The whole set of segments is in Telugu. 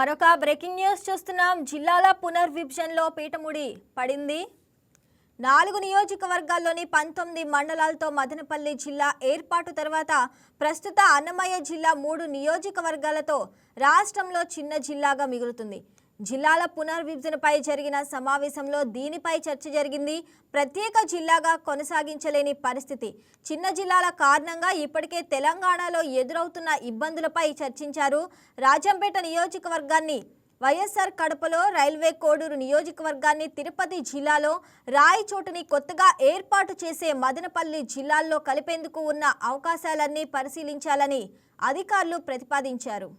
మరొక బ్రేకింగ్ న్యూస్ చూస్తున్నాం. జిల్లాల పునర్విభజనలో పీఠముడి పడింది. నాలుగు నియోజకవర్గాల్లోని పంతొమ్మిది మండలాలతో మదనపల్లి జిల్లా ఏర్పాటు తర్వాత ప్రస్తుత అన్నమయ్య జిల్లా మూడు నియోజకవర్గాలతో రాష్ట్రంలో చిన్న జిల్లాగా మిగులుతుంది. జిల్లాల పునర్విభజనపై జరిగిన సమావేశంలో దీనిపై చర్చ జరిగింది. ప్రత్యేక జిల్లాగా కొనసాగించలేని పరిస్థితి. చిన్న జిల్లాల కారణంగా ఇప్పటికే తెలంగాణలో ఎదురవుతున్న ఇబ్బందులపై చర్చించారు. రాజంపేట నియోజకవర్గాన్ని వైఎస్ఆర్ కడపలో రైల్వే కోడూరు నియోజకవర్గాన్ని తిరుపతి జిల్లాలో రాయచోటుని కొత్తగా ఏర్పాటు చేసే మదనపల్లి జిల్లాల్లో కలిపేందుకు ఉన్న అవకాశాలన్నీ పరిశీలించాలని అధికారులు ప్రతిపాదించారు.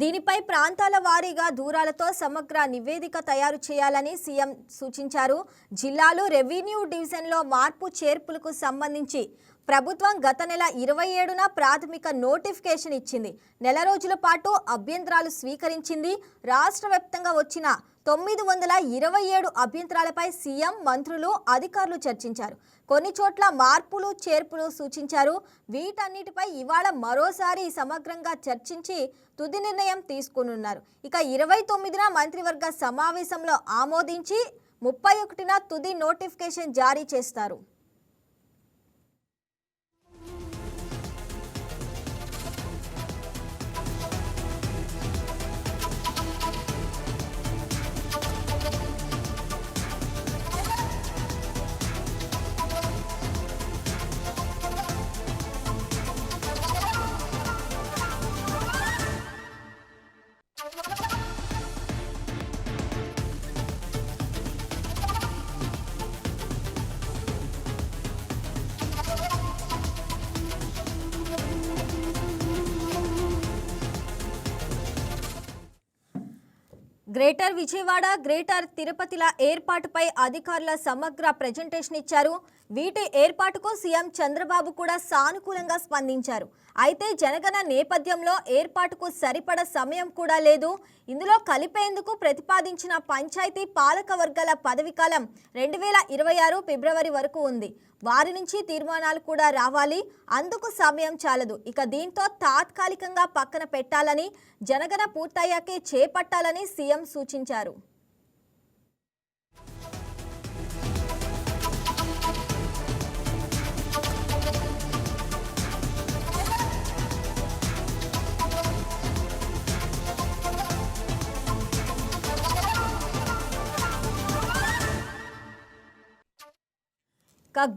దీనిపై ప్రాంతాల వారీగా దూరాలతో సమగ్ర నివేదిక తయారు చేయాలని సీఎం సూచించారు. జిల్లాలు రెవెన్యూ డివిజన్లో మార్పు చేర్పులకు సంబంధించి ప్రభుత్వం గత నెల ఇరవై ఏడున ప్రాథమిక నోటిఫికేషన్ ఇచ్చింది. నెల రోజుల పాటు అభ్యంతరాలు స్వీకరించింది. రాష్ట్ర వచ్చిన తొమ్మిది వందల ఇరవై ఏడు అభ్యంతరాలపై సీఎం మంత్రులు అధికారులు చర్చించారు. కొన్ని చోట్ల మార్పులు చేర్పులు సూచించారు. వీటన్నిటిపై ఇవాళ మరోసారి సమగ్రంగా చర్చించి తుది నిర్ణయం తీసుకునున్నారు. ఇక ఇరవై తొమ్మిదిన మంత్రివర్గ సమావేశంలో ఆమోదించి ముప్పై ఒకటిన తుది నోటిఫికేషన్ జారీ చేస్తారు. గ్రేటర్ విజయవాడ గ్రేటర్ తిరుపతిల ఏర్పాటుపై అధికారుల సమగ్ర ప్రజెంటేషన్ ఇచ్చారు. వీటి ఏర్పాటుకు సీఎం చంద్రబాబు కూడా సానుకూలంగా స్పందించారు. అయితే జనగణ నేపథ్యంలో ఏర్పాటుకు సరిపడ సమయం కూడా లేదు. ఇందులో కలిపేందుకు ప్రతిపాదించిన పంచాయతీ పాలక వర్గాల పదవీకాలం రెండు వేల ఇరవై ఆరు ఫిబ్రవరి వరకు ఉంది. వారి నుంచి తీర్మానాలు కూడా రావాలి. అందుకు సమయం చాలదు. ఇక దీంతో తాత్కాలికంగా పక్కన పెట్టాలని జనగణ పూర్తయ్యాకే చేపట్టాలని సీఎం సూచించారు.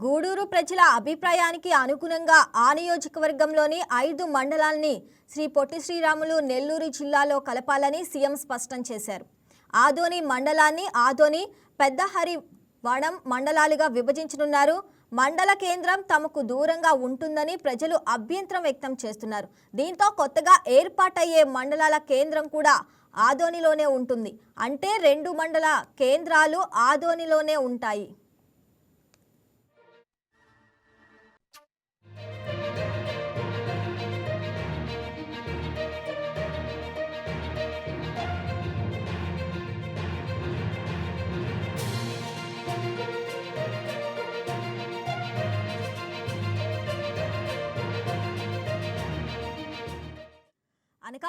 గూడూరు ప్రజల అభిప్రాయానికి అనుగుణంగా ఆ నియోజకవర్గంలోని ఐదు మండలాల్ని శ్రీ పొట్టి శ్రీరాములు నెల్లూరు జిల్లాలో కలపాలని సీఎం స్పష్టం చేశారు. ఆదోని మండలాన్ని ఆదోని పెద్దహరి వనం మండలాలుగా విభజించనున్నారు. మండల కేంద్రం తమకు దూరంగా ఉంటుందని ప్రజలు అభ్యంతరం వ్యక్తం చేస్తున్నారు. దీంతో కొత్తగా ఏర్పాటయ్యే మండలాల కేంద్రం కూడా ఆదోనిలోనే ఉంటుంది. అంటే రెండు మండల కేంద్రాలు ఆదోనిలోనే ఉంటాయి.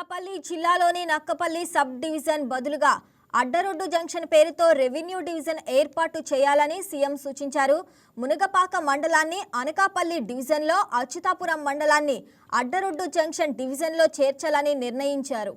అనకాపల్లి జిల్లాలోని నక్కపల్లి సబ్ డివిజన్ బదులుగా అడ్డరోడ్డు జంక్షన్ పేరుతో రెవెన్యూ డివిజన్ ఏర్పాటు చేయాలని సీఎం సూచించారు. మునగపాక మండలాన్ని అనకాపల్లి డివిజన్లో అచ్యుతాపురం మండలాన్ని అడ్డరోడ్డు జంక్షన్ డివిజన్లో చేర్చాలని నిర్ణయించారు.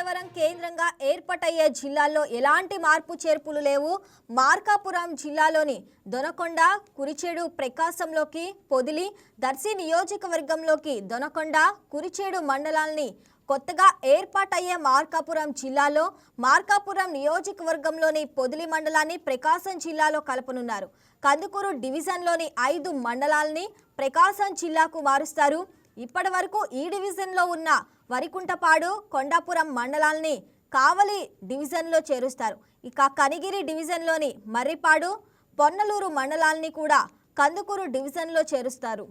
చోడవరం కేంద్రంగా ఏర్పాటయ్యే జిల్లాల్లో ఎలాంటి మార్పు చేర్పులు లేవు? మార్కాపురం జిల్లాలోని దొనకొండ కురిచేడు ప్రకాశంలోకి పొదిలి దర్శి నియోజకవర్గంలోకి దొనకొండ కురిచేడు మండలాల్ని కొత్తగా ఏర్పాటయ్యే మార్కాపురం జిల్లాలో మార్కాపురం నియోజకవర్గంలోని పొదిలి మండలాన్ని ప్రకాశం జిల్లాలో కలపనున్నారు. కందుకూరు డివిజన్లోని ఐదు మండలాల్ని ప్రకాశం జిల్లాకు మారుస్తారు. ఇప్పటి వరకు ఈ డివిజన్లో ఉన్న వరికుంటపాడు కొండాపురం మండలాల్ని కావలి డివిజన్లో చేరుస్తారు. ఇక కనిగిరి డివిజన్లోని మర్రిపాడు పొన్నలూరు మండలాల్ని కూడా కందుకూరు డివిజన్లో చేరుస్తారు.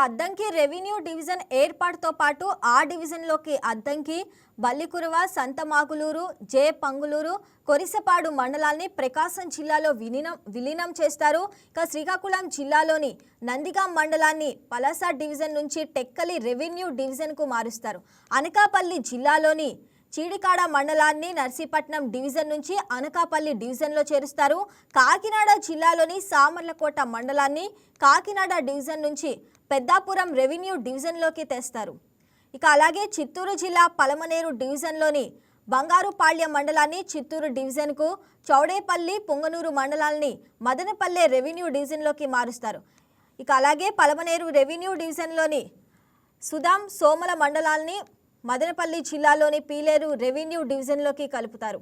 అద్దంకి రెవెన్యూ డివిజన్ ఏర్పాటుతో పాటు ఆ డివిజన్లోకి అద్దంకి బల్లికురువ సంతమాగులూరు జే పంగులూరు కొరిసపాడు మండలాన్ని ప్రకాశం జిల్లాలో విలీనం విలీనం చేస్తారు. ఇక శ్రీకాకుళం జిల్లాలోని నందిగాం మండలాన్ని పలాస డివిజన్ నుంచి టెక్కలి రెవెన్యూ డివిజన్కు మారుస్తారు. అనకాపల్లి జిల్లాలోని చీడికాడ మండలాన్ని నర్సీపట్నం డివిజన్ నుంచి అనకాపల్లి డివిజన్లో చేరుస్తారు. కాకినాడ జిల్లాలోని సామర్లకోట మండలాన్ని కాకినాడ డివిజన్ నుంచి పెద్దాపురం రెవెన్యూ డివిజన్లోకి తెస్తారు. ఇక అలాగే చిత్తూరు జిల్లా పలమనేరు డివిజన్లోని బంగారుపాళ్యం మండలాన్ని చిత్తూరు డివిజన్కు చౌడేపల్లి పొంగనూరు మండలాల్ని మదనపల్లె రెవెన్యూ డివిజన్లోకి మారుస్తారు. ఇక అలాగే పలమనేరు రెవెన్యూ డివిజన్లోని సుదాం సోమల మండలాల్ని మదనపల్లి జిల్లాలోని పీలేరు రెవెన్యూ డివిజన్లోకి కలుపుతారు.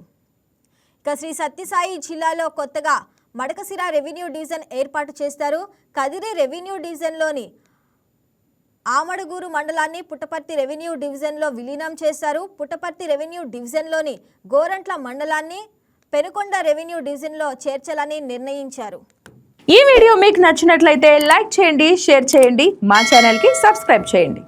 ఇక శ్రీ సత్యసాయి జిల్లాలో కొత్తగా మడకసిర రెవెన్యూ డివిజన్ ఏర్పాటు చేస్తారు. కదిరి రెవెన్యూ డివిజన్లోని ఆమడగూరు మండలాన్ని పుట్టపర్తి రెవెన్యూ డివిజన్లో విలీనం చేశారు. పుట్టపర్తి రెవెన్యూ డివిజన్లోని గోరంట్ల మండలాన్ని పెనుకొండ రెవెన్యూ డివిజన్లో చేర్చాలని నిర్ణయించారు. ఈ వీడియో మీకు నచ్చినట్లయితే లైక్ చేయండి షేర్ చేయండి మా ఛానల్కి సబ్స్క్రైబ్ చేయండి.